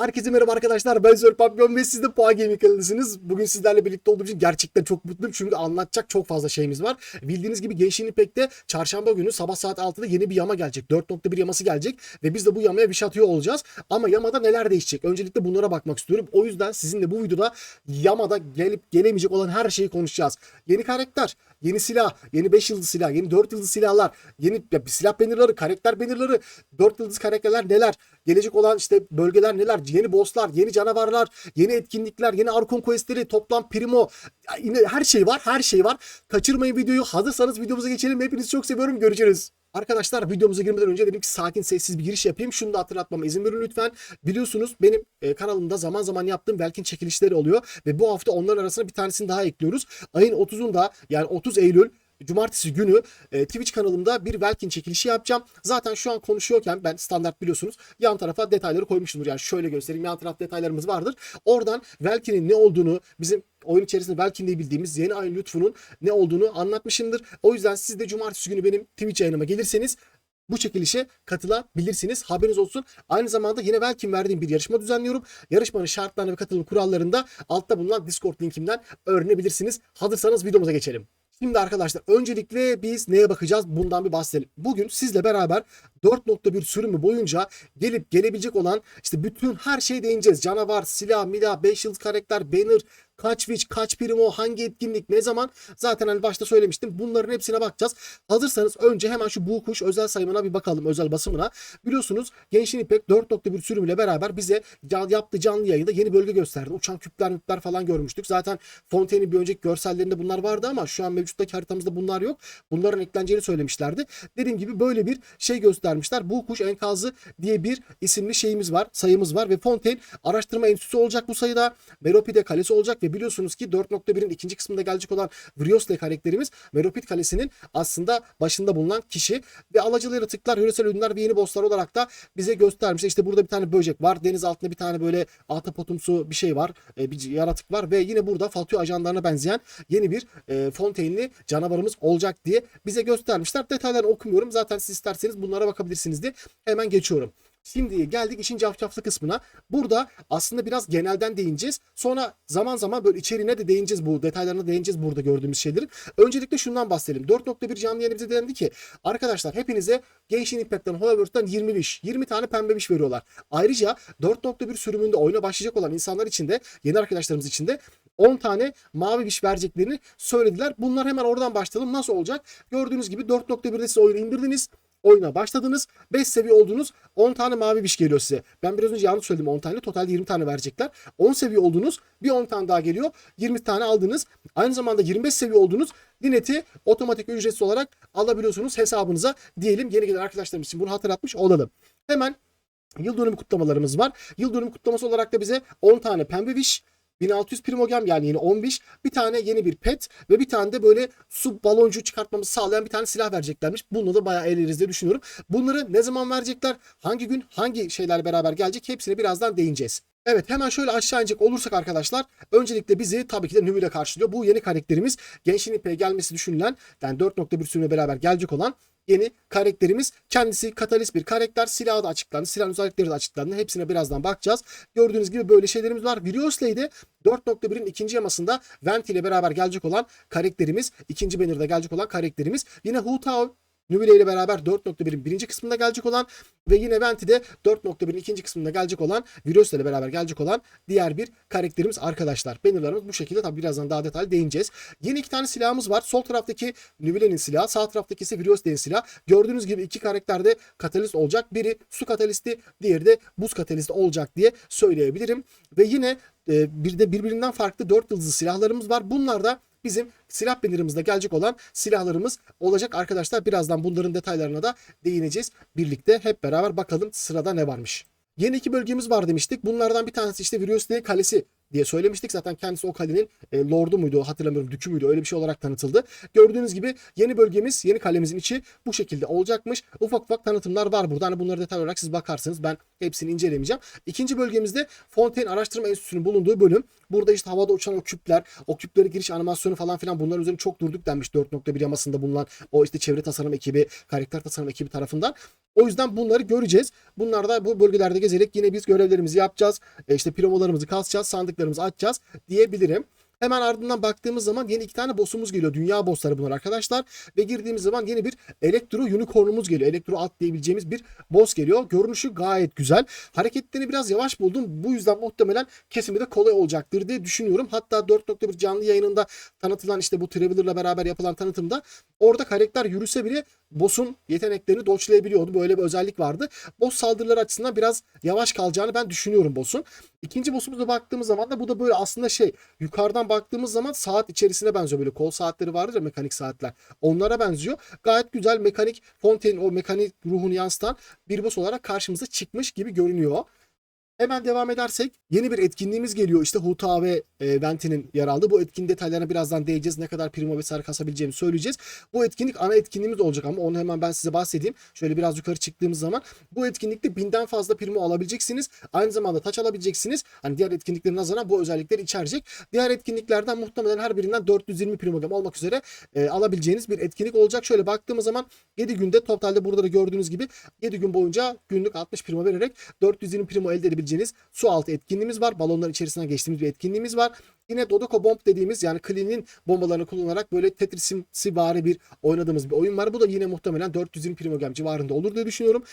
Herkese merhaba arkadaşlar. Ben Zor Papyon ve siz de Puan Gaming kanalısınız. Bugün sizlerle birlikte olduğum için gerçekten çok mutluyum. Çünkü anlatacak çok fazla şeyimiz var. Bildiğiniz gibi Genshin Impact'te çarşamba günü sabah saat 6'da yeni bir yama gelecek. 4.1 yaması gelecek ve biz de bu yamaya wish atıyor olacağız. Ama yamada neler değişecek? Öncelikle bunlara bakmak istiyorum. O yüzden sizinle bu videoda yamada gelip gelemeyecek olan her şeyi konuşacağız. Yeni karakter, yeni silah, yeni 5 yıldız silah, yeni 4 yıldız silahlar, yeni ya, silah bannerları, karakter bannerları, 4 yıldız karakterler neler? Gelecek olan işte bölgeler neler? Yeni bosslar, yeni canavarlar, yeni etkinlikler, yeni Arkon questleri, toplam primo. Yine her şey var, her şey var. Kaçırmayın videoyu. Hazırsanız videomuza geçelim. Hepinizi çok seviyorum. Görüşürüz. Arkadaşlar videomuza girmeden önce dedim ki sakin sessiz bir giriş yapayım. Şunu da hatırlatmama izin verin lütfen. Biliyorsunuz benim e, kanalımda zaman zaman yaptığım Belkin çekilişleri oluyor. Ve bu hafta onların arasına bir tanesini daha ekliyoruz. Ayın 30'unda yani 30 Eylül Cumartesi günü e, Twitch kanalımda bir Welkin çekilişi yapacağım. Zaten şu an konuşuyorken ben standart biliyorsunuz yan tarafa detayları koymuşumdur. Yani şöyle göstereyim yan taraf detaylarımız vardır. Oradan Welkin'in ne olduğunu bizim oyun içerisinde Welkin diye bildiğimiz yeni ayın lütfunun ne olduğunu anlatmışımdır. O yüzden siz de cumartesi günü benim Twitch yayınıma gelirseniz bu çekilişe katılabilirsiniz. Haberiniz olsun. Aynı zamanda yine Welkin verdiğim bir yarışma düzenliyorum. Yarışmanın şartlarını ve katılım kurallarını da altta bulunan Discord linkimden öğrenebilirsiniz. Hazırsanız videomuza geçelim. Şimdi arkadaşlar öncelikle biz neye bakacağız bundan bir bahsedelim. Bugün sizle beraber 4.1 sürümü boyunca gelip gelebilecek olan işte bütün her şeye değineceğiz. Canavar, silah, milah, 5 yıldız karakter, banner, kaç witch, kaç primo, hangi etkinlik, ne zaman zaten hani başta söylemiştim. Bunların hepsine bakacağız. Hazırsanız önce hemen şu bu kuş özel sayımına bir bakalım özel basımına. Biliyorsunuz Genshin Impact 4.1 sürümüyle beraber bize ca- yaptığı canlı yayında yeni bölge gösterdi. Uçan küpler müpler falan görmüştük. Zaten Fontaine'in bir önceki görsellerinde bunlar vardı ama şu an mevcuttaki haritamızda bunlar yok. Bunların ekleneceğini söylemişlerdi. Dediğim gibi böyle bir şey göstermişler. Bu kuş enkazı diye bir isimli şeyimiz var, sayımız var ve Fontaine araştırma enstitüsü olacak bu sayıda. Meropide kalesi olacak ve biliyorsunuz ki 4.1'in ikinci kısmında gelecek olan Vriosle karakterimiz Meropid kalesinin aslında başında bulunan kişi ve alacalı yaratıklar, yöresel ürünler ve yeni bosslar olarak da bize göstermiş. İşte burada bir tane böcek var. Deniz altında bir tane böyle ahtapotumsu bir şey var. e, bir yaratık var ve yine burada Fatih ajanlarına benzeyen yeni bir e, Fontaine'li canavarımız olacak diye bize göstermişler. Detaylarını okumuyorum. Zaten siz isterseniz bunlara bakabilirsiniz diye hemen geçiyorum. Şimdi geldik işin cafcaflı kısmına. Burada aslında biraz genelden değineceğiz. Sonra zaman zaman böyle içeriğine de değineceğiz bu detaylarına değineceğiz burada gördüğümüz şeylerin. Öncelikle şundan bahsedelim. 4.1 canlı yayını bize dendi ki arkadaşlar hepinize Genshin Impact'tan Hoverworld'dan 20 wish, 20 tane pembe wish veriyorlar. Ayrıca 4.1 sürümünde oyuna başlayacak olan insanlar için de yeni arkadaşlarımız için de 10 tane mavi wish vereceklerini söylediler. Bunlar hemen oradan başlayalım. Nasıl olacak? Gördüğünüz gibi 4.1'de siz oyunu indirdiniz oyuna başladınız. 5 seviye oldunuz. 10 tane mavi biş geliyor size. Ben biraz önce yanlış söyledim 10 tane. Totalde 20 tane verecekler. 10 seviye oldunuz. Bir 10 tane daha geliyor. 20 tane aldınız. Aynı zamanda 25 seviye oldunuz. Linet'i otomatik ücretsiz olarak alabiliyorsunuz hesabınıza diyelim. Yeni gelen arkadaşlarımız için bunu hatırlatmış olalım. Hemen yıl dönümü kutlamalarımız var. Yıl dönümü kutlaması olarak da bize 10 tane pembe wish 1600 primogem yani yeni 15 bir tane yeni bir pet ve bir tane de böyle su baloncuğu çıkartmamızı sağlayan bir tane silah vereceklermiş. Bunu da bayağı eğleniriz diye düşünüyorum. Bunları ne zaman verecekler? Hangi gün? Hangi şeyler beraber gelecek? Hepsine birazdan değineceğiz. Evet hemen şöyle aşağı inecek olursak arkadaşlar öncelikle bizi tabii ki de Nümüle karşılıyor. Bu yeni karakterimiz Genshin Impact'e gelmesi düşünülen yani 4.1 sürümle beraber gelecek olan yeni karakterimiz. Kendisi katalist bir karakter. Silahı da açıklandı. Silahın özellikleri de açıklandı. Hepsine birazdan bakacağız. Gördüğünüz gibi böyle şeylerimiz var. Viriosley'de 4.1'in ikinci yamasında Venti ile beraber gelecek olan karakterimiz. ikinci banner'da gelecek olan karakterimiz. Yine Hu Tao Nubile ile beraber 4.1'in birinci kısmında gelecek olan ve yine Venti'de 4.1'in ikinci kısmında gelecek olan Virus ile beraber gelecek olan diğer bir karakterimiz arkadaşlar. Bannerlarımız bu şekilde tabi birazdan daha detaylı değineceğiz. Yeni iki tane silahımız var. Sol taraftaki Nubile'nin silahı, sağ taraftaki ise Viros'lerin silahı. Gördüğünüz gibi iki karakterde katalist olacak. Biri su katalisti, diğeri de buz katalisti olacak diye söyleyebilirim. Ve yine e, bir de birbirinden farklı 4 yıldızlı silahlarımız var. Bunlar da bizim silah bannerimizde gelecek olan silahlarımız olacak arkadaşlar. Birazdan bunların detaylarına da değineceğiz. Birlikte hep beraber bakalım sırada ne varmış. Yeni iki bölgemiz var demiştik. Bunlardan bir tanesi işte Virüsli Kalesi diye söylemiştik. Zaten kendisi o kalenin e, lordu muydu hatırlamıyorum dükü müydü öyle bir şey olarak tanıtıldı. Gördüğünüz gibi yeni bölgemiz yeni kalemizin içi bu şekilde olacakmış. Ufak ufak tanıtımlar var burada. Hani bunları detaylı olarak siz bakarsınız. Ben hepsini incelemeyeceğim. İkinci bölgemizde Fontaine Araştırma Enstitüsü'nün bulunduğu bölüm. Burada işte havada uçan o küpler, o küplere giriş animasyonu falan filan bunların üzerine çok durduk denmiş 4.1 yamasında bulunan o işte çevre tasarım ekibi, karakter tasarım ekibi tarafından. O yüzden bunları göreceğiz. Bunlar da bu bölgelerde gezerek yine biz görevlerimizi yapacağız. E işte promolarımızı kasacağız, sandıklarımızı açacağız diyebilirim. Hemen ardından baktığımız zaman yeni iki tane boss'umuz geliyor. Dünya boss'ları bunlar arkadaşlar. Ve girdiğimiz zaman yeni bir Elektro Unicorn'umuz geliyor. Elektro at diyebileceğimiz bir boss geliyor. Görünüşü gayet güzel. Hareketlerini biraz yavaş buldum. Bu yüzden muhtemelen kesimi de kolay olacaktır diye düşünüyorum. Hatta 4.1 canlı yayınında tanıtılan işte bu Traveler'la beraber yapılan tanıtımda orada karakter yürüse bile boss'un yeteneklerini dodge'layabiliyordu. Böyle bir özellik vardı. Boss saldırıları açısından biraz yavaş kalacağını ben düşünüyorum boss'un. İkinci boss'umuza baktığımız zaman da bu da böyle aslında şey yukarıdan baktığımız zaman saat içerisine benziyor. Böyle kol saatleri vardır ya mekanik saatler. Onlara benziyor. Gayet güzel mekanik Fontaine o mekanik ruhunu yansıtan bir boss olarak karşımıza çıkmış gibi görünüyor. Hemen devam edersek yeni bir etkinliğimiz geliyor. İşte Huta ve e, Venti'nin yer aldığı. Bu etkinliğin detaylarına birazdan değeceğiz. Ne kadar primo vesaire kasabileceğimizi söyleyeceğiz. Bu etkinlik ana etkinliğimiz olacak ama onu hemen ben size bahsedeyim. Şöyle biraz yukarı çıktığımız zaman bu etkinlikte binden fazla primo alabileceksiniz. Aynı zamanda taç alabileceksiniz. Hani diğer etkinliklerin nazaran bu özellikleri içerecek. Diğer etkinliklerden muhtemelen her birinden 420 primo gem olmak üzere e, alabileceğiniz bir etkinlik olacak. Şöyle baktığımız zaman 7 günde totalde burada da gördüğünüz gibi 7 gün boyunca günlük 60 primo vererek 420 primo elde edebileceğiniz su altı etkinliğimiz var. Balonların içerisinden geçtiğimiz bir etkinliğimiz var. Yine Dodoko Bomb dediğimiz yani Clean'in bombalarını kullanarak böyle Tetris'imsi bari bir oynadığımız bir oyun var. Bu da yine muhtemelen 420 primo gem civarında olur diye düşünüyorum.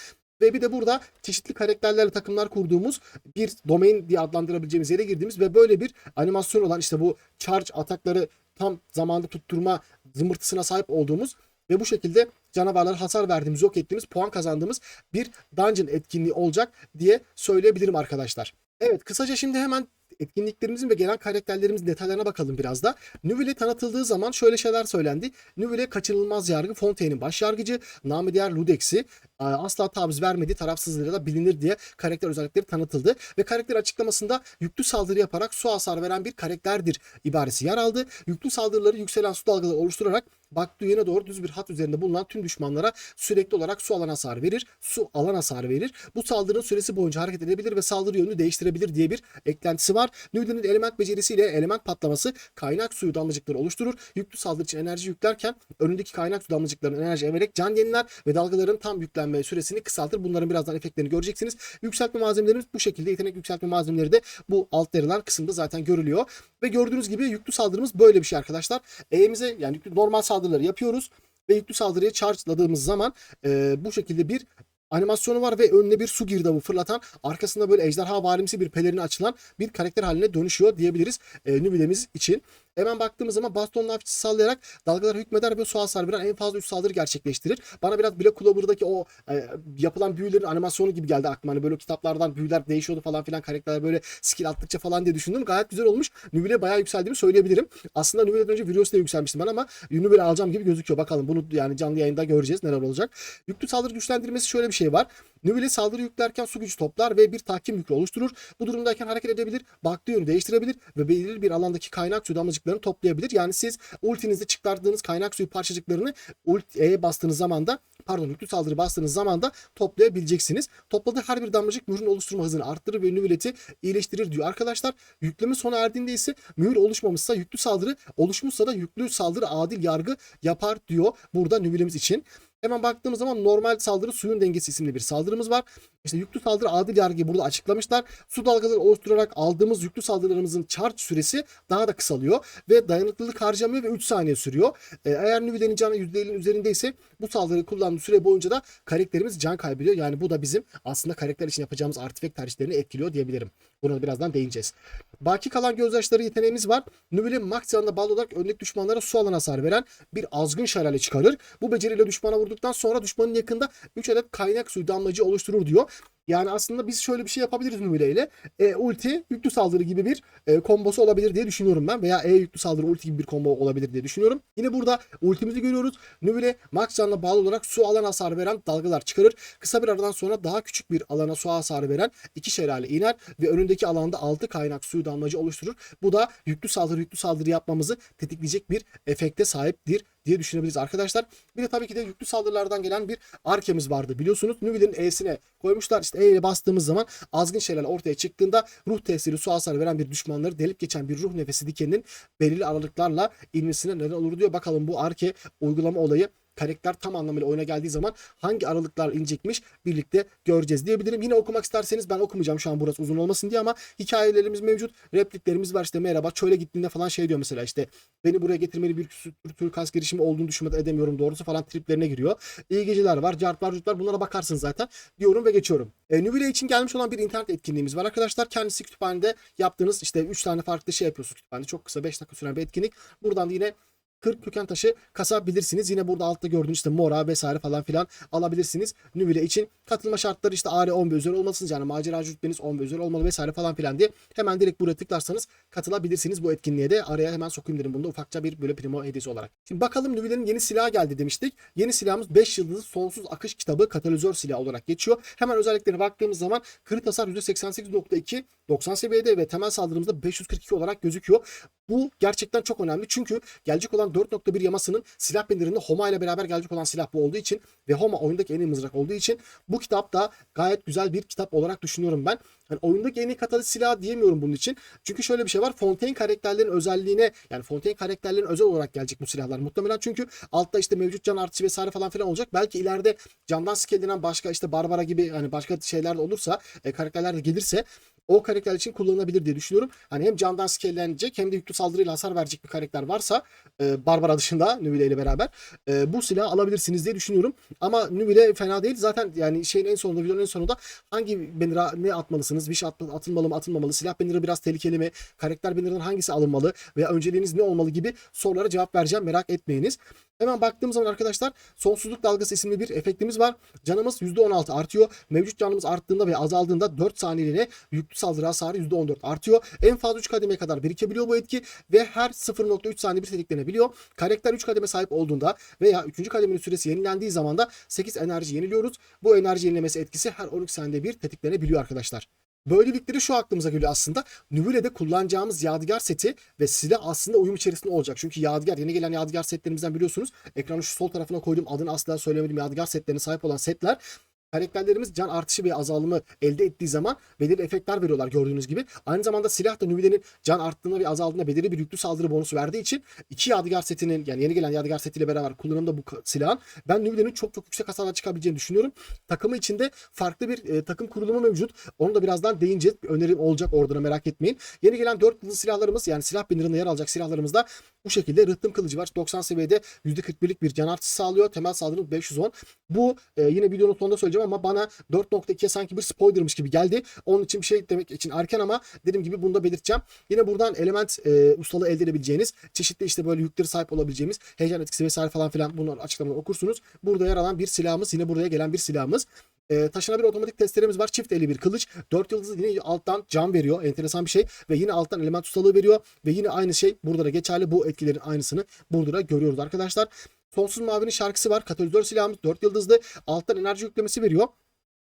Ve bir de burada çeşitli karakterlerle takımlar kurduğumuz bir domain diye adlandırabileceğimiz yere girdiğimiz ve böyle bir animasyon olan işte bu charge atakları tam zamanda tutturma zımbırtısına sahip olduğumuz ve bu şekilde canavarlara hasar verdiğimiz, yok ettiğimiz, puan kazandığımız bir dungeon etkinliği olacak diye söyleyebilirim arkadaşlar. Evet kısaca şimdi hemen etkinliklerimizin ve gelen karakterlerimizin detaylarına bakalım biraz da. Nüvile tanıtıldığı zaman şöyle şeyler söylendi. Nüvile kaçınılmaz yargı Fontaine'in baş yargıcı, namı diğer Ludex'i asla taviz vermediği tarafsızlığıyla da bilinir diye karakter özellikleri tanıtıldı. Ve karakter açıklamasında yüklü saldırı yaparak su hasar veren bir karakterdir ibaresi yer aldı. Yüklü saldırıları yükselen su dalgaları oluşturarak baktığı yöne doğru düz bir hat üzerinde bulunan tüm düşmanlara sürekli olarak su alan hasar verir. Su alan hasar verir. Bu saldırının süresi boyunca hareket edebilir ve saldırı yönünü değiştirebilir diye bir eklentisi var. Newton'un element becerisiyle element patlaması kaynak suyu damlacıkları oluşturur. Yüklü saldırı için enerji yüklerken önündeki kaynak su damlacıklarının enerji emerek can yeniler ve dalgaların tam yüklenme süresini kısaltır. Bunların birazdan efektlerini göreceksiniz. Yükseltme malzemelerimiz bu şekilde. Yetenek yükseltme malzemeleri de bu alt verilen kısımda zaten görülüyor. Ve gördüğünüz gibi yüklü saldırımız böyle bir şey arkadaşlar. E'mize yani yüklü, normal saldırıları yapıyoruz ve yüklü saldırıya charge'ladığımız zaman e, bu şekilde bir animasyonu var ve önüne bir su girdabı fırlatan arkasında böyle ejderha varimsi bir pelerini açılan bir karakter haline dönüşüyor diyebiliriz e, Nübilemiz için. Hemen baktığımız zaman bastonla hafifçe sallayarak dalgalara hükmeder ve su hasar veren en fazla 3 saldırı gerçekleştirir. Bana biraz Black Clover'daki o e, yapılan büyülerin animasyonu gibi geldi aklıma. Hani böyle kitaplardan büyüler değişiyordu falan filan karakterler böyle skill attıkça falan diye düşündüm. Gayet güzel olmuş. Nübile bayağı yükseldiğimi söyleyebilirim. Aslında Nübile'den önce Virios'ta yükselmiştim ben ama Nübile alacağım gibi gözüküyor. Bakalım bunu yani canlı yayında göreceğiz neler olacak. Yüklü saldırı güçlendirmesi şöyle bir şey var. Nübile saldırı yüklerken su gücü toplar ve bir tahkim yükü oluşturur. Bu durumdayken hareket edebilir, baktığı yönü değiştirebilir ve belirli bir alandaki kaynak suyu damlacıklarını toplayabilir. Yani siz ultinizde çıkardığınız kaynak suyu parçacıklarını ultiye bastığınız zaman da pardon yüklü saldırı bastığınız zaman da toplayabileceksiniz. Topladığı her bir damlacık mührün oluşturma hızını arttırır ve nüvileti iyileştirir diyor. Arkadaşlar yükleme sona erdiğinde ise mühür oluşmamışsa yüklü saldırı oluşmuşsa da yüklü saldırı adil yargı yapar diyor burada nüvilemiz için. Hemen baktığımız zaman normal saldırı suyun dengesi isimli bir saldırımız var. İşte yüklü saldırı adil yargıyı burada açıklamışlar. Su dalgaları oluşturarak aldığımız yüklü saldırılarımızın charge süresi daha da kısalıyor ve dayanıklılık harcamıyor ve 3 saniye sürüyor. Ee, eğer nüvilenin canı %50'nin üzerindeyse bu saldırıyı kullandığı süre boyunca da karakterimiz can kaybediyor. Yani bu da bizim aslında karakter için yapacağımız artifek tercihlerini etkiliyor diyebilirim. Buna da birazdan değineceğiz. Baki kalan gözyaşları yeteneğimiz var. Nübile max yanına bağlı olarak öndeki düşmanlara su alan hasar veren bir azgın şelale çıkarır. Bu beceriyle düşmana vurduktan sonra düşmanın yakında 3 adet kaynak suyu damlacı oluşturur diyor. Yani aslında biz şöyle bir şey yapabiliriz Nübile ile. E, ulti yüklü saldırı gibi bir e, kombosu olabilir diye düşünüyorum ben. Veya E yüklü saldırı ulti gibi bir combo olabilir diye düşünüyorum. Yine burada ultimizi görüyoruz. Nübile max canına bağlı olarak su alan hasar veren dalgalar çıkarır. Kısa bir aradan sonra daha küçük bir alana su hasarı veren iki şelale iner ve önündeki alanda 6 kaynak suyu damlacı oluşturur. Bu da yüklü saldırı yüklü saldırı yapmamızı tetikleyecek bir efekte sahiptir diye düşünebiliriz arkadaşlar. Bir de tabii ki de yüklü saldırılardan gelen bir arkemiz vardı. Biliyorsunuz Nüvil'in E'sine koymuşlar. İşte E bastığımız zaman azgın şelale ortaya çıktığında ruh tesiri su hasarı veren bir düşmanları delip geçen bir ruh nefesi dikeninin belirli aralıklarla inmesine neden olur diyor. Bakalım bu arke uygulama olayı karakter tam anlamıyla oyuna geldiği zaman hangi aralıklar inecekmiş birlikte göreceğiz diyebilirim. Yine okumak isterseniz ben okumayacağım şu an burası uzun olmasın diye ama hikayelerimiz mevcut. Repliklerimiz var işte merhaba çöle gittiğinde falan şey diyor mesela işte beni buraya getirmeli bir tür, tür kas girişimi olduğunu düşünmeden edemiyorum doğrusu falan triplerine giriyor. İyi geceler var, cart var, var bunlara bakarsın zaten diyorum ve geçiyorum. E, Nubile için gelmiş olan bir internet etkinliğimiz var arkadaşlar. Kendisi kütüphanede yaptığınız işte 3 tane farklı şey yapıyorsunuz kütüphanede. Çok kısa 5 dakika süren bir etkinlik. Buradan da yine 40 köken taşı kasabilirsiniz. Yine burada altta gördüğünüz işte mora vesaire falan filan alabilirsiniz. Nübile için katılma şartları işte AR 10 üzeri olmalısınız. Yani maceracı rütbeniz 10 üzeri olmalı vesaire falan filan diye. Hemen direkt buraya tıklarsanız katılabilirsiniz bu etkinliğe de. Araya hemen sokayım dedim bunda ufakça bir böyle primo hediyesi olarak. Şimdi bakalım Nübile'nin yeni silahı geldi demiştik. Yeni silahımız 5 yıldızlı sonsuz akış kitabı katalizör silahı olarak geçiyor. Hemen özelliklerine baktığımız zaman kırık hasar %88.2 90 seviyede ve temel saldırımızda 542 olarak gözüküyor. Bu gerçekten çok önemli çünkü gelecek olan 4.1 yamasının silah benderinde Homa ile beraber gelecek olan silah bu olduğu için ve Homa oyundaki en iyi mızrak olduğu için bu kitap da gayet güzel bir kitap olarak düşünüyorum ben. Yani oyundaki en iyi kataliz silah diyemiyorum bunun için. Çünkü şöyle bir şey var. Fontaine karakterlerin özelliğine yani Fontaine karakterlerin özel olarak gelecek bu silahlar. Muhtemelen çünkü altta işte mevcut can artışı vesaire falan filan olacak. Belki ileride candan scale'lenen başka işte Barbara gibi hani başka şeyler de olursa e, karakterler de gelirse o karakter için kullanılabilir diye düşünüyorum. Hani hem candan scale'lenecek hem de yüklü saldırıyla hasar verecek bir karakter varsa e, Barbara dışında Nubile ile beraber e, bu silahı alabilirsiniz diye düşünüyorum. Ama Nubile fena değil. Zaten yani şeyin en sonunda videonun en sonunda hangi banner'a ne atmalısınız? Bir şey at, atılmalı mı atılmamalı? Silah banner'ı biraz tehlikeli mi? Karakter banner'ın hangisi alınmalı? Veya önceliğiniz ne olmalı gibi sorulara cevap vereceğim. Merak etmeyiniz. Hemen baktığım zaman arkadaşlar sonsuzluk dalgası isimli bir efektimiz var. Canımız %16 artıyor. Mevcut canımız arttığında ve azaldığında 4 saniyeliğine yüklü saldırı hasarı %14 artıyor. En fazla 3 kademeye kadar birikebiliyor bu etki ve her 0.3 saniye bir tetiklenebiliyor. Karakter 3 kademe sahip olduğunda veya 3. kademenin süresi yenilendiği zaman da 8 enerji yeniliyoruz. Bu enerji yenilemesi etkisi her 12 saniyede bir tetiklenebiliyor arkadaşlar. Böylelikleri şu aklımıza geliyor aslında. Nübüle'de kullanacağımız yadigar seti ve silah aslında uyum içerisinde olacak. Çünkü yadigar yeni gelen yadigar setlerimizden biliyorsunuz. Ekranın şu sol tarafına koyduğum adını asla söylemedim yadigar setlerine sahip olan setler karakterlerimiz can artışı ve azalımı elde ettiği zaman belirli efektler veriyorlar gördüğünüz gibi. Aynı zamanda silah da Nübile'nin can arttığında ve azaldığında belirli bir yüklü saldırı bonusu verdiği için iki yadigar setinin yani yeni gelen yadigar setiyle beraber kullanımda bu silahın ben Nübile'nin çok çok yüksek hasarla çıkabileceğini düşünüyorum. Takımı içinde farklı bir e, takım kurulumu mevcut. Onu da birazdan değineceğiz. Önerim olacak orada da merak etmeyin. Yeni gelen 4 yıldız silahlarımız yani silah binlerinde yer alacak silahlarımızda bu şekilde rıhtım kılıcı var. 90 seviyede %41'lik bir can artışı sağlıyor. Temel saldırımız 510. Bu e, yine videonun sonunda söyleyeceğim ama bana 4.2'ye sanki bir spoilermış gibi geldi. Onun için bir şey demek için erken ama dediğim gibi bunu da belirteceğim. Yine buradan element e, ustalığı elde edebileceğiniz çeşitli işte böyle yükleri sahip olabileceğimiz heyecan etkisi vesaire falan filan bunları açıklamaları okursunuz. Burada yer alan bir silahımız yine buraya gelen bir silahımız. E, taşınabilir otomatik testeremiz var. Çift eli bir kılıç. 4 yıldızlı yine alttan cam veriyor. Enteresan bir şey. Ve yine alttan element ustalığı veriyor. Ve yine aynı şey burada da geçerli. Bu etkilerin aynısını burada da görüyoruz arkadaşlar. Sonsuz Mavi'nin şarkısı var. Katalizör silahımız 4 yıldızlı. Alttan enerji yüklemesi veriyor.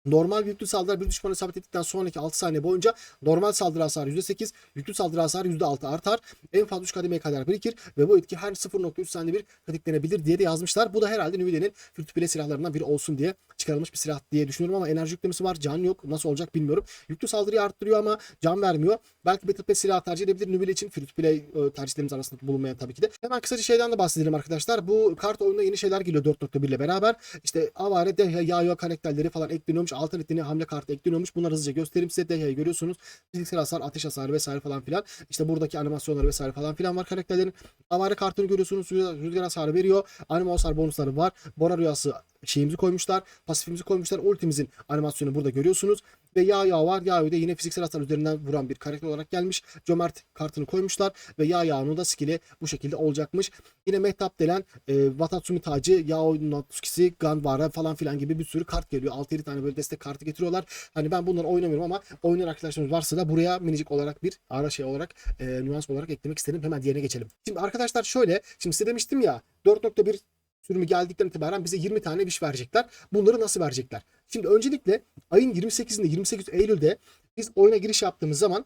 Normal yüklü saldırı bir düşmanı sabit ettikten sonraki 6 saniye boyunca normal saldırı hasarı %8, yüklü saldırı hasarı %6 artar. En fazla 3 kademeye kadar birikir ve bu etki her 0.3 saniyede bir tetiklenebilir diye de yazmışlar. Bu da herhalde Nvidia'nın free silahlarından biri olsun diye çıkarılmış bir silah diye düşünüyorum ama enerji yüklemesi var. Can yok. Nasıl olacak bilmiyorum. Yüklü saldırıyı arttırıyor ama can vermiyor. Belki Battle Pass silahı tercih edebilir. Nvidia için free play e, tercihlerimiz arasında bulunmayan tabii ki de. Hemen kısaca şeyden de bahsedelim arkadaşlar. Bu kart oyununda yeni şeyler geliyor 4.1 ile beraber. İşte Avare, Dehya, Yayo karakterleri falan ekleniyormuş. Altın ettiğine hamle kartı ekleniyormuş. Bunları hızlıca göstereyim size. Dehya'yı görüyorsunuz. Fiziksel hasar, ateş hasarı vesaire falan filan. İşte buradaki animasyonları vesaire falan filan var karakterlerin. Avare kartını görüyorsunuz. Rüzgar hasarı veriyor. Anima hasar bonusları var. Bora rüyası şeyimizi koymuşlar. Pasifimizi koymuşlar. Ultimizin animasyonu burada görüyorsunuz. Ve Yağ Yağ var. Yağ da yine fiziksel hasar üzerinden vuran bir karakter olarak gelmiş. Cömert kartını koymuşlar. Ve Yağ Yağ'ın da skill'i bu şekilde olacakmış. Yine Mehtap denen e, Watatsumi tacı, Yao Natsuki'si, Ganbara falan filan gibi bir sürü kart geliyor. 6-7 tane böyle destek kartı getiriyorlar. Hani ben bunları oynamıyorum ama oynayan arkadaşlarımız varsa da buraya minicik olarak bir ara şey olarak e, nüans olarak eklemek istedim. Hemen diğerine geçelim. Şimdi arkadaşlar şöyle. Şimdi size demiştim ya 4.1 sürümü geldikten itibaren bize 20 tane wish verecekler. Bunları nasıl verecekler? Şimdi öncelikle ayın 28'inde 28 Eylül'de biz oyuna giriş yaptığımız zaman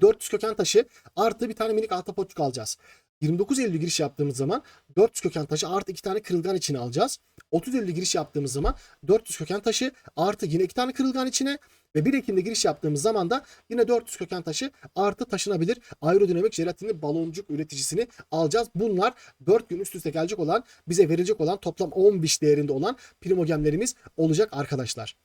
400 köken taşı artı bir tane minik ahtapotçuk alacağız. 29 Eylül giriş yaptığımız zaman 400 köken taşı artı 2 tane kırılgan içine alacağız. 30 Eylül giriş yaptığımız zaman 400 köken taşı artı yine 2 tane kırılgan içine Ve 1 Ekim'de giriş yaptığımız zaman da yine 400 köken taşı artı taşınabilir aerodinamik jelatinli baloncuk üreticisini alacağız. Bunlar 4 gün üst üste gelecek olan bize verecek olan toplam 15 değerinde olan primogemlerimiz olacak arkadaşlar.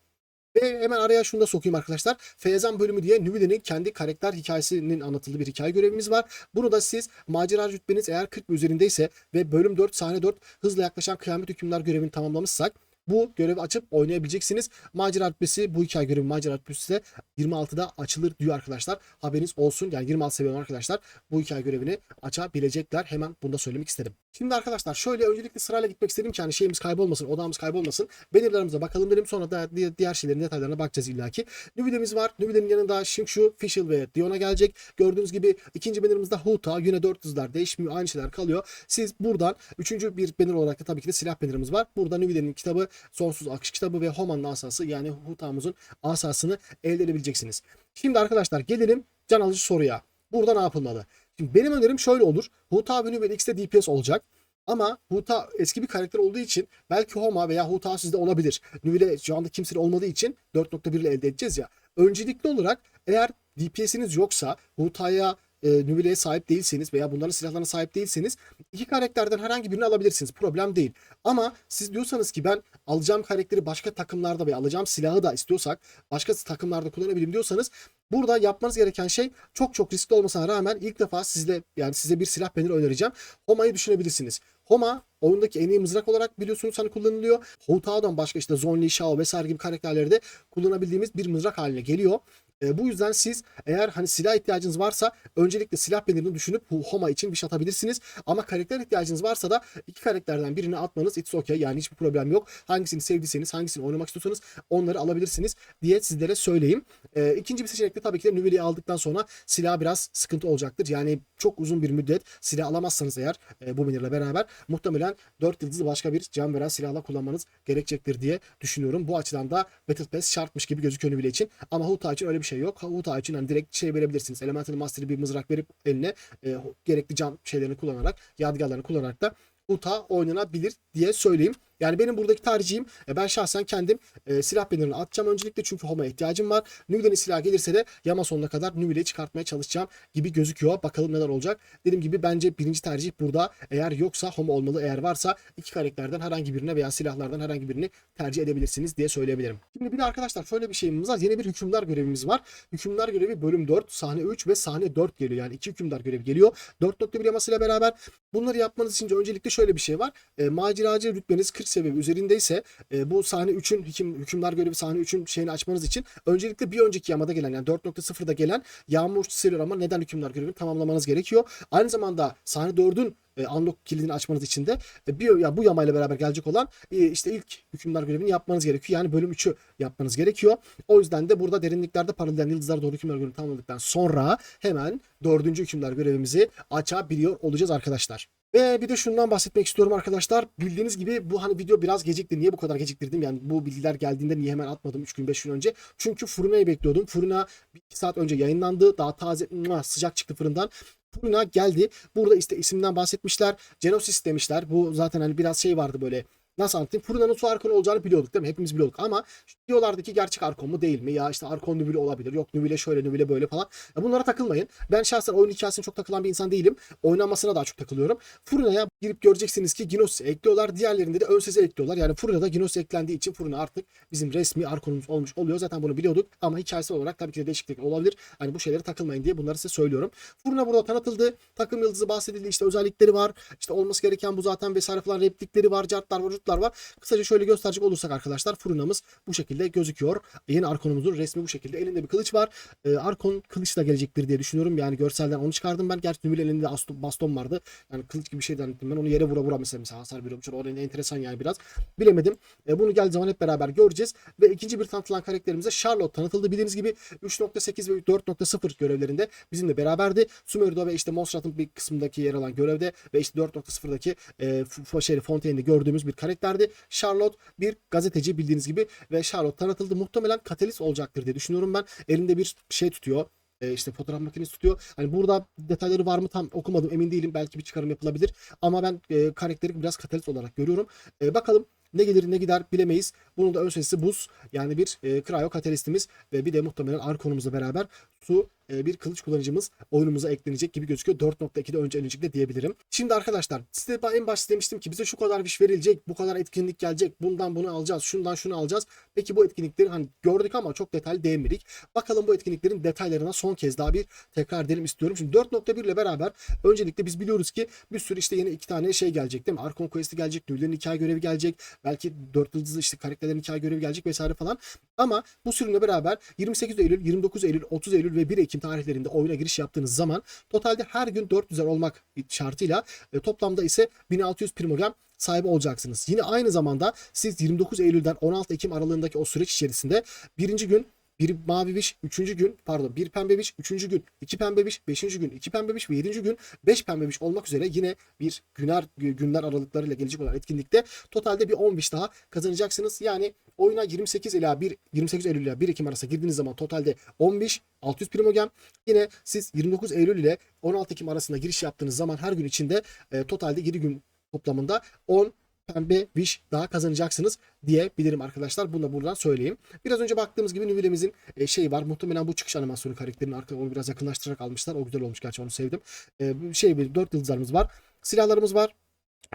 Ve hemen araya şunu da sokayım arkadaşlar. Feyzan bölümü diye Nüvide'nin kendi karakter hikayesinin anlatıldığı bir hikaye görevimiz var. Bunu da siz macera rütbeniz eğer 40 ve üzerindeyse ve bölüm 4 sahne 4 hızla yaklaşan kıyamet hükümler görevini tamamlamışsak bu görevi açıp oynayabileceksiniz. Macera rütbesi bu hikaye görevi macera rütbesi de 26'da açılır diyor arkadaşlar. Haberiniz olsun. Yani 26 seviyen arkadaşlar bu hikaye görevini açabilecekler. Hemen bunu da söylemek istedim. Şimdi arkadaşlar şöyle öncelikle sırayla gitmek istedim ki hani şeyimiz kaybolmasın, odamız kaybolmasın. Bannerlarımıza bakalım dedim. Sonra da di- diğer şeylerin detaylarına bakacağız illaki. Nüvidemiz var. Nüvidenin yanında Shingshu, Fischl ve Diona gelecek. Gördüğünüz gibi ikinci bannerimizde Huta. Yine 400'lar değişmiyor. Aynı şeyler kalıyor. Siz buradan üçüncü bir banner olarak da tabii ki de silah bannerimiz var. Burada Nüvide'nin kitabı, Sonsuz Akış kitabı ve Homan'ın asası yani Huta'mızın asasını elde edebileceksiniz. Şimdi arkadaşlar gelelim can alıcı soruya. Burada ne yapılmalı? Şimdi benim önerim şöyle olur. Huta ve Nüvede X'de DPS olacak. Ama Huta eski bir karakter olduğu için belki Homa veya Huta sizde olabilir. Nüvile şu anda kimsenin olmadığı için 4.1 ile elde edeceğiz ya. Öncelikli olarak eğer DPS'iniz yoksa Huta'ya e, Nüvile'ye sahip değilseniz veya bunların silahlarına sahip değilseniz iki karakterden herhangi birini alabilirsiniz. Problem değil. Ama siz diyorsanız ki ben alacağım karakteri başka takımlarda veya alacağım silahı da istiyorsak başka takımlarda kullanabilirim diyorsanız burada yapmanız gereken şey çok çok riskli olmasına rağmen ilk defa sizle yani size bir silah paneli önereceğim. Homa'yı düşünebilirsiniz. Homa oyundaki en iyi mızrak olarak biliyorsunuz hani kullanılıyor. Houta'dan başka işte Zhongli, Shao vesaire gibi karakterleri de kullanabildiğimiz bir mızrak haline geliyor. E, bu yüzden siz eğer hani silah ihtiyacınız varsa öncelikle silah pelerini düşünüp Homa için bir şey atabilirsiniz. Ama karakter ihtiyacınız varsa da iki karakterden birini atmanız it's okay yani hiçbir problem yok. Hangisini sevdiyseniz hangisini oynamak istiyorsanız onları alabilirsiniz diye sizlere söyleyeyim. E, ikinci bir seçenek de tabii ki de Nüveli'yi aldıktan sonra silah biraz sıkıntı olacaktır. Yani çok uzun bir müddet silah alamazsanız eğer e, bu bannerle beraber muhtemelen 4 yıldızlı başka bir can veren silahla kullanmanız gerekecektir diye düşünüyorum. Bu açıdan da Battle Pass şartmış gibi gözüküyor Nüveli için. Ama Huta için öyle bir şey yok. Huta için hani direkt şey verebilirsiniz. Elemental Master'ı bir mızrak verip eline e, gerekli can şeylerini kullanarak, yadigarlarını kullanarak da Huta oynanabilir diye söyleyeyim. Yani benim buradaki tercihim e, ben şahsen kendim e, silah bannerını atacağım öncelikle çünkü Homa'ya ihtiyacım var. Nüvile'nin silah gelirse de Yama sonuna kadar Nüvile'yi çıkartmaya çalışacağım gibi gözüküyor. Bakalım neler olacak. Dediğim gibi bence birinci tercih burada. Eğer yoksa Homa olmalı. Eğer varsa iki karakterden herhangi birine veya silahlardan herhangi birini tercih edebilirsiniz diye söyleyebilirim. Şimdi bir de arkadaşlar şöyle bir şeyimiz var. Yeni bir hükümdar görevimiz var. Hükümdar görevi bölüm 4, sahne 3 ve sahne 4 geliyor. Yani iki hükümdar görevi geliyor. 4.1 yamasıyla beraber bunları yapmanız için öncelikle şöyle bir şey var. E, maceracı rütbeniz 40 seviye üzerindeyse e, bu sahne 3'ün hüküm, hükümdar görevi sahne 3'ün şeyini açmanız için öncelikle bir önceki yamada gelen yani 4.0'da gelen yağmur seriyor ama neden hükümdar görevini tamamlamanız gerekiyor. Aynı zamanda sahne 4'ün e, unlock kilidini açmanız için de e, bir ya bu yamayla beraber gelecek olan e, işte ilk hükümdar görevini yapmanız gerekiyor. Yani bölüm 3'ü yapmanız gerekiyor. O yüzden de burada derinliklerde paralel yıldızlar doğru hükümdar görevini tamamladıktan sonra hemen dördüncü hükümdar görevimizi açabiliyor olacağız arkadaşlar. Ve bir de şundan bahsetmek istiyorum arkadaşlar. Bildiğiniz gibi bu hani video biraz gecikti. Niye bu kadar geciktirdim? Yani bu bilgiler geldiğinde niye hemen atmadım 3 gün 5 gün önce? Çünkü Fırına'yı bekliyordum. Fırına 2 saat önce yayınlandı. Daha taze sıcak çıktı fırından. Fırına geldi. Burada işte isimden bahsetmişler. Genesis demişler. Bu zaten hani biraz şey vardı böyle nasıl anlatayım? Fırına'nın su arkonu olacağını biliyorduk değil mi? Hepimiz biliyorduk ama diyorlardı ki gerçek arkon mu değil mi? Ya işte arkon nübile olabilir. Yok nübile şöyle nübile böyle falan. Ya bunlara takılmayın. Ben şahsen oyun hikayesine çok takılan bir insan değilim. Oynanmasına daha çok takılıyorum. Fırına'ya girip göreceksiniz ki Ginosis'i ekliyorlar. Diğerlerinde de ön sesi ekliyorlar. Yani Fırına'da Ginosis eklendiği için Fırına artık bizim resmi arkonumuz olmuş oluyor. Zaten bunu biliyorduk ama hikayesi olarak tabii ki de değişiklik olabilir. Hani bu şeylere takılmayın diye bunları size söylüyorum. Fırına burada tanıtıldı. Takım yıldızı bahsedildi. İşte özellikleri var. İşte olması gereken bu zaten vesaire falan replikleri var. Cartlar var, rutlar var. Kısaca şöyle gösterecek olursak arkadaşlar Fırınamız bu şekilde gözüküyor. Yeni Arkon'umuzun resmi bu şekilde. Elinde bir kılıç var. Ee, Arkon kılıçla gelecektir diye düşünüyorum. Yani görselden onu çıkardım ben. Gerçi Nübül elinde aston- baston vardı. Yani kılıç gibi bir şey zannettim ben. Onu yere vura vura mesela, mesela hasar veriyormuş. Orada enteresan yani biraz. Bilemedim. Ee, bunu geldiği zaman hep beraber göreceğiz. Ve ikinci bir tanıtılan karakterimize Charlotte tanıtıldı. Bildiğiniz gibi 3.8 ve 4.0 görevlerinde bizimle beraberdi. Sumeru'da ve işte Mosrat'ın bir kısmındaki yer alan görevde ve işte 4.0'daki e, şey, Fontaine'de gördüğümüz bir karakterdi. Charlotte bir gazeteci bildiğiniz gibi ve Charlotte tanıtıldı. Muhtemelen katalist olacaktır diye düşünüyorum ben. Elinde bir şey tutuyor. E, işte fotoğraf makinesi tutuyor. Hani burada detayları var mı tam okumadım emin değilim. Belki bir çıkarım yapılabilir. Ama ben e, karakteri biraz katalist olarak görüyorum. E, bakalım Ne gelir ne gider bilemeyiz. Bunun da ön sesi buz. Yani bir e, cryo katalistimiz ve bir de muhtemelen arkonumuzla beraber su e, bir kılıç kullanıcımız oyunumuza eklenecek gibi gözüküyor. 4.2'de önce öncelikle diyebilirim. Şimdi arkadaşlar size en başta demiştim ki bize şu kadar fiş verilecek, bu kadar etkinlik gelecek, bundan bunu alacağız, şundan şunu alacağız. Peki bu etkinlikleri hani gördük ama çok detaylı değinmedik. Bakalım bu etkinliklerin detaylarına son kez daha bir tekrar edelim istiyorum. Şimdi 4.1 ile beraber öncelikle biz biliyoruz ki bir sürü işte yeni iki tane şey gelecek değil mi? Arkon Quest'i gelecek, Nüllerin hikaye görevi gelecek. Belki 4 yıldızlı işte karakterlerin hikaye görevi gelecek vesaire falan. Ama bu sürümle beraber 28 Eylül, 29 Eylül, 30 Eylül ve 1 Ekim tarihlerinde oyuna giriş yaptığınız zaman totalde her gün 400'er olmak şartıyla e, toplamda ise 1600 primogram sahibi olacaksınız. Yine aynı zamanda siz 29 Eylül'den 16 Ekim aralığındaki o süreç içerisinde birinci gün bir mavi biş, üçüncü gün pardon bir pembe biş, üçüncü gün iki pembe biş, beşinci gün iki pembe biş ve yedinci gün beş pembe biş olmak üzere yine bir güner günler aralıklarıyla gelecek olan etkinlikte totalde bir 10 biş daha kazanacaksınız. Yani oyuna 28 ila 1 28 Eylül ile 1 Ekim arasında girdiğiniz zaman totalde 15 600 primogem. Yine siz 29 Eylül ile 16 Ekim arasında giriş yaptığınız zaman her gün içinde e, totalde 7 gün toplamında 10 pembe wish daha kazanacaksınız diyebilirim arkadaşlar. Bunu da buradan söyleyeyim. Biraz önce baktığımız gibi Nüvilemizin e, şeyi var. Muhtemelen bu çıkış animasyonu karakterinin arkada onu biraz yakınlaştırarak almışlar. O güzel olmuş gerçi onu sevdim. E, şey bir 4 yıldızlarımız var. Silahlarımız var.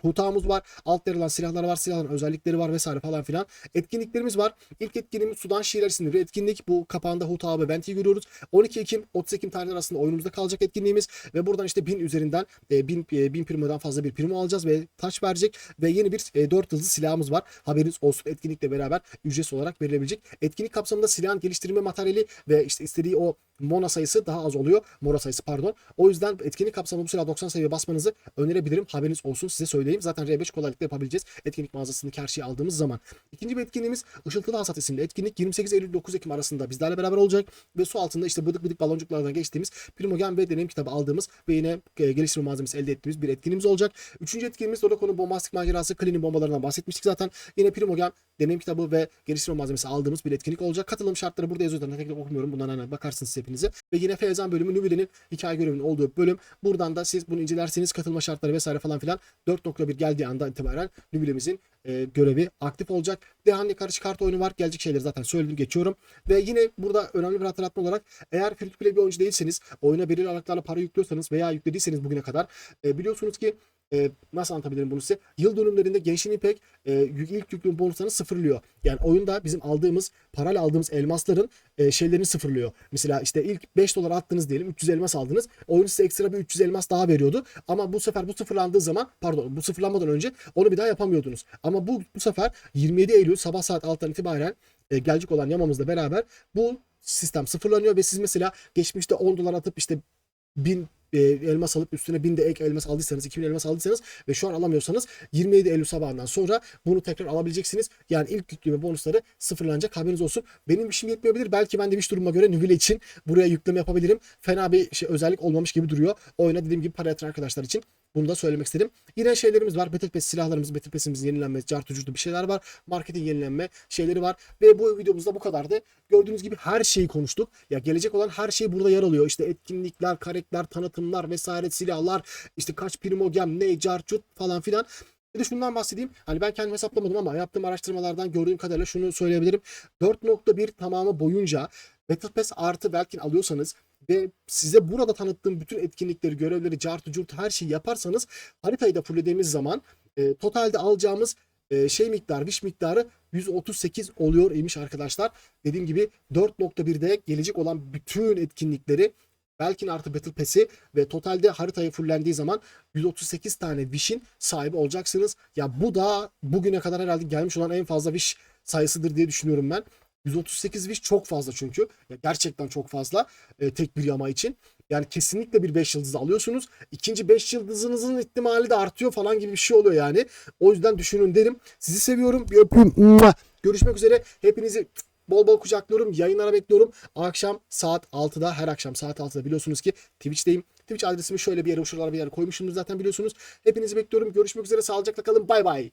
Hutağımız var. Alt verilen silahlar var. Silahların özellikleri var vesaire falan filan. Etkinliklerimiz var. İlk etkinliğimiz Sudan Şiirler isimli bir etkinlik. Bu kapağında Hutağı ve Benti'yi görüyoruz. 12 Ekim 30 Ekim tarihleri arasında oyunumuzda kalacak etkinliğimiz. Ve buradan işte 1000 üzerinden e, 1000, e, 1000 primodan fazla bir primo alacağız ve taç verecek. Ve yeni bir e, 4 yıldızlı silahımız var. Haberiniz olsun etkinlikle beraber ücretsiz olarak verilebilecek. Etkinlik kapsamında silahın geliştirme materyali ve işte istediği o Mona sayısı daha az oluyor. Mora sayısı pardon. O yüzden etkinlik kapsamında bu silah 90 seviye basmanızı önerebilirim. Haberiniz olsun size. Zaten R5 kolaylıkla yapabileceğiz. Etkinlik mağazasındaki her şeyi aldığımız zaman. İkinci bir etkinliğimiz Işıltılı Hasat isimli etkinlik 28 Eylül 9 Ekim arasında bizlerle beraber olacak. Ve su altında işte bıdık bıdık baloncuklardan geçtiğimiz Primogen ve deneyim kitabı aldığımız ve yine e, geliştirme malzemesi elde ettiğimiz bir etkinliğimiz olacak. Üçüncü etkinliğimiz Dolako'nun bombastik macerası Clean'in bombalarından bahsetmiştik zaten. Yine Primogen deneyim kitabı ve geliştirme malzemesi aldığımız bir etkinlik olacak. Katılım şartları burada yazıyor. zaten. Tekrar okumuyorum. Bundan hemen bakarsınız hepinize. Ve yine Feyzan bölümü Nüvile'nin hikaye görevinin olduğu bölüm. Buradan da siz bunu incelerseniz katılma şartları vesaire falan filan 4.1 geldiği anda itibaren Nüvile'mizin e, görevi aktif olacak. Dehanlı karışık kart oyunu var. Gelecek şeyleri zaten söyledim geçiyorum. Ve yine burada önemli bir hatırlatma olarak eğer free to play bir oyuncu değilseniz oyuna belirli aralıklarla para yüklüyorsanız veya yüklediyseniz bugüne kadar e, biliyorsunuz ki e, nasıl anlatabilirim bunu size? Yıl dönümlerinde Genshin Impact e, ilk yüklüm bonuslarını sıfırlıyor. Yani oyunda bizim aldığımız, parayla aldığımız elmasların e, şeylerini sıfırlıyor. Mesela işte ilk 5 dolar attınız diyelim 300 elmas aldınız. Oyun size ekstra bir 300 elmas daha veriyordu. Ama bu sefer bu sıfırlandığı zaman pardon bu sıfırlanmadan önce onu bir daha yapamıyordunuz. Ama bu, bu sefer 27 Eylül sabah saat 6'dan itibaren e, gelecek olan yamamızla beraber bu sistem sıfırlanıyor ve siz mesela geçmişte 10 dolar atıp işte 1000 e, elmas alıp üstüne 1000 de ek elmas aldıysanız 2000 elmas aldıysanız ve şu an alamıyorsanız 27 Eylül sabahından sonra bunu tekrar alabileceksiniz. Yani ilk yükleme bonusları sıfırlanacak haberiniz olsun. Benim işim yetmeyebilir. Belki ben de iş duruma göre Nüvile için buraya yükleme yapabilirim. Fena bir şey, özellik olmamış gibi duruyor. Oyuna dediğim gibi para yatıran arkadaşlar için bunu da söylemek istedim. Yine şeylerimiz var. Battle silahlarımız, Battle Pass'imizin yenilenme, cartı curtu bir şeyler var. Marketin yenilenme şeyleri var. Ve bu videomuzda bu kadardı. Gördüğünüz gibi her şeyi konuştuk. Ya gelecek olan her şey burada yer alıyor. İşte etkinlikler, karakter, tanıtımlar vesaire silahlar, işte kaç primogem, ne, cartut falan filan. Bir de şundan bahsedeyim. Hani ben kendim hesaplamadım ama yaptığım araştırmalardan gördüğüm kadarıyla şunu söyleyebilirim. 4.1 tamamı boyunca Battle Pass artı Belkin alıyorsanız ve size burada tanıttığım bütün etkinlikleri, görevleri, cartı, curt her şeyi yaparsanız haritayı da fullediğimiz zaman e, totalde alacağımız e, şey miktarı, wish miktarı 138 oluyor imiş arkadaşlar. Dediğim gibi 4.1'de gelecek olan bütün etkinlikleri Belkin artı Battle Pass'i ve totalde haritayı fullendiği zaman 138 tane Wish'in sahibi olacaksınız. Ya bu da bugüne kadar herhalde gelmiş olan en fazla Wish sayısıdır diye düşünüyorum ben. 138 Wish çok fazla çünkü. Ya gerçekten çok fazla e, tek bir yama için. Yani kesinlikle bir 5 yıldız alıyorsunuz. İkinci 5 yıldızınızın ihtimali de artıyor falan gibi bir şey oluyor yani. O yüzden düşünün derim. Sizi seviyorum. Bir öpüyorum. Görüşmek üzere. Hepinizi bol bol kucaklıyorum. Yayınlara bekliyorum. Akşam saat 6'da her akşam saat 6'da biliyorsunuz ki Twitch'teyim. Twitch adresimi şöyle bir yere şuralara bir yere koymuşum zaten biliyorsunuz. Hepinizi bekliyorum. Görüşmek üzere. Sağlıcakla kalın. Bay bay.